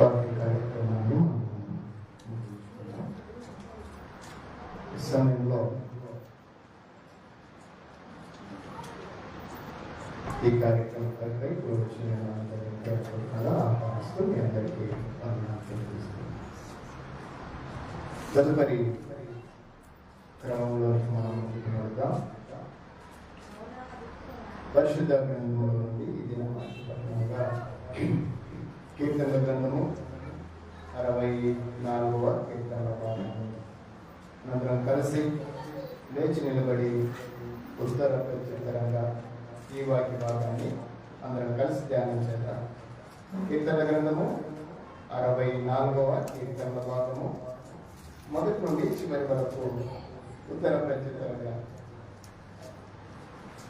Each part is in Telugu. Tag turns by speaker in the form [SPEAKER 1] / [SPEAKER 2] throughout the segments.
[SPEAKER 1] వారి కార్యక్రమాన్ని ఈ సమయంలో ఈ కార్యక్రమంపై అందరికీ కూడా ఆహ్వానిస్తూ మీ అందరికీ తెలియజేస్తున్నాను తదుపరి క్రమంలో మనం వెళ్దాం. పరిశుద్ధ గ్రంథంలో కీర్తన గ్రంథము అరవై నాలుగవ కీర్తన భాగము అందరం కలిసి లేచి నిలబడి ఉత్తర ప్రత్యుత్తరంగా ఈ వాక్య భాగాన్ని అందరం కలిసి ధ్యానం చేద్దాం కీర్తన గ్రంథము అరవై నాలుగవ కీర్తన భాగము. మొదటి నుండి చివరి వరకు ఉత్తర ప్రత్యుత్తరంగా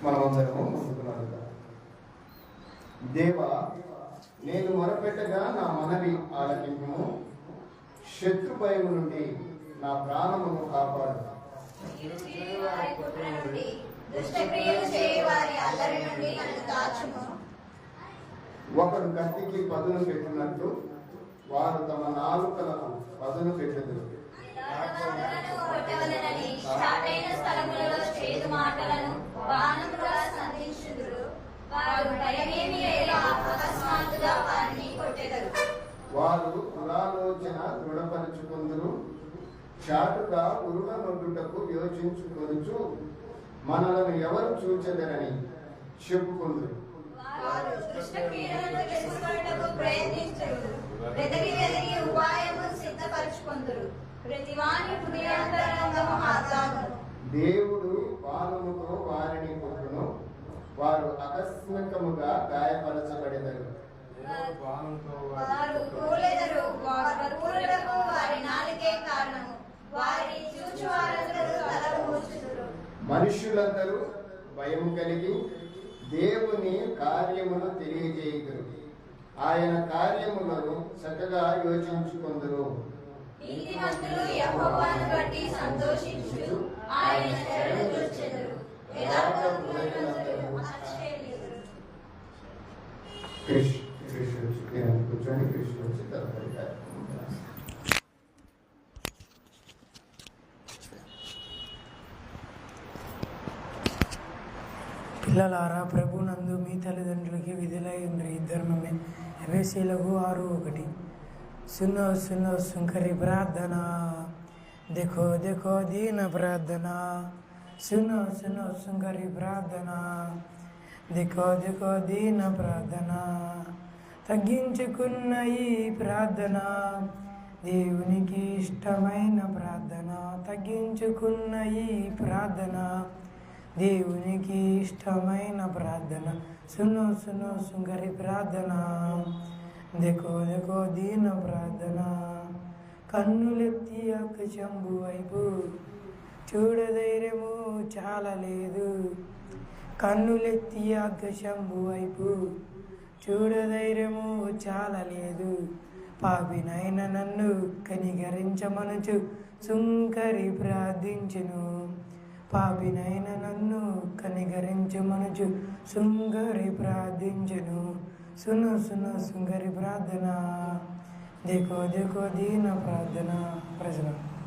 [SPEAKER 1] మనమందరము ముందుకు నడుద్దాం. దేవా నేను మొరపెట్టగా నా మనవి ఆలకింపుము శత్రు భయం నుండి నా ప్రాణమును కాపాడు. ఒకడు కత్తికి పదును పెట్టినట్టు వారు తమ నాలుకలకు పదును పెట్టదురు
[SPEAKER 2] స్థలములలో చేదు మాటలను సంధించుదురు. వారు భయమేమి
[SPEAKER 1] వారు పురాలోచన దృఢపరుచుకుందరు. చాటుగా ఉరుగ నొడ్డుటకు యోచించుకొనుచు మనలను ఎవరు చూచెదరని చెప్పుకుందరు. దేవుడు బాణముతో వారిని కొట్టును. వారు ఆకస్మికముగా గాయపరచబడెదరు.
[SPEAKER 2] వారు ఊచుదురు
[SPEAKER 1] మనుష్యులందరూ భయం కలిగి దేవుని కార్యమును తెలియజేయుదురు ఆయన కార్యములను చక్కగా యోచించుకుందరు.
[SPEAKER 2] నీతిమంతులు
[SPEAKER 3] పిల్లలారా ప్రభు నందు మీ తల్లిదండ్రులకి విధులయ్యుండ్రి ఇద్దరు మమ్మీ ఎబేసీలకు ఆరు ఒకటి. సున్నో సున్నో సుంకరి ప్రార్థన. దేఖో దేఖో దీన ప్రార్థన. సున్నో సున్నో సుంకరి ప్రార్థన. దేఖో దేఖో దీన ప్రార్థన. తగ్గించుకున్న ఈ ప్రార్థన. దేవునికి ఇష్టమైన ప్రార్థన. తగ్గించుకున్న ఈ ప్రార్థన. దేవునికి ఇష్టమైన ప్రార్థన సును సును సుంగరి ప్రార్థన దెకో దెకో దీన ప్రార్థన కన్నులెత్తి ఆకాశంబు వైపు చూడధైర్యము చాలలేదు కన్నులెత్తి ఆకాశంబు వైపు చూడధైర్యము చాలలేదు పాపినైన నన్ను కనికరించమనుచు సుంకరి ప్రార్థించును పాపినైన నన్ను కనికరించమనుచు శృంగరి ప్రార్థించను. సును సును శృంగరి ప్రార్థన. దేకో దేకో దీన ప్రార్థన. ప్రజలు.